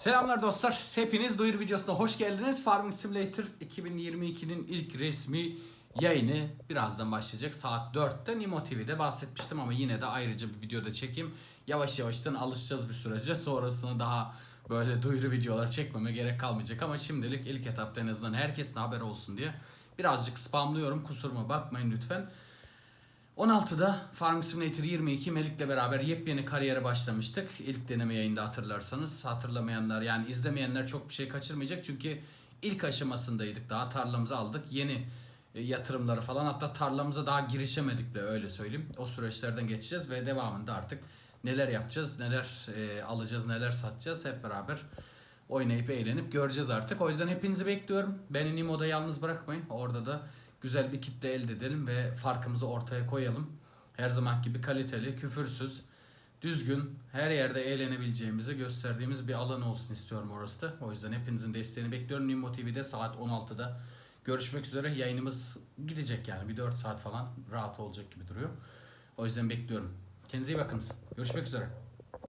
Selamlar dostlar. Hepiniz duyuru videosuna hoş geldiniz. Farming Simulator 2022'nin ilk resmi yayını birazdan başlayacak. Saat 4'te Nimo TV'de bahsetmiştim ama yine de ayrıca bir videoda çekeyim. Yavaş yavaştan alışacağız bir sürece. Sonrasında daha böyle duyuru videolar çekmeme gerek kalmayacak ama şimdilik ilk etapta en azından herkesin haber olsun diye birazcık spamlıyorum. Kusuruma bakmayın lütfen. 16'da Farm Simulator 22 Melik'le beraber yepyeni kariyere başlamıştık. İlk deneme yayında hatırlarsanız. Hatırlamayanlar yani izlemeyenler çok bir şey kaçırmayacak. Çünkü ilk aşamasındaydık. Daha tarlamızı aldık. Yeni e, yatırımları falan hatta tarlamıza daha girişemedik bile öyle söyleyeyim. O süreçlerden geçeceğiz ve devamında artık neler yapacağız, neler e, alacağız, neler satacağız hep beraber oynayıp eğlenip göreceğiz artık. O yüzden hepinizi bekliyorum. Beni Nimo'da yalnız bırakmayın. Orada da güzel bir kitle elde edelim ve farkımızı ortaya koyalım. Her zaman gibi kaliteli, küfürsüz, düzgün, her yerde eğlenebileceğimizi gösterdiğimiz bir alan olsun istiyorum orası da. O yüzden hepinizin desteğini bekliyorum. Nimo TV'de saat 16'da görüşmek üzere. Yayınımız gidecek yani. Bir 4 saat falan rahat olacak gibi duruyor. O yüzden bekliyorum. Kendinize iyi bakınız. Görüşmek üzere.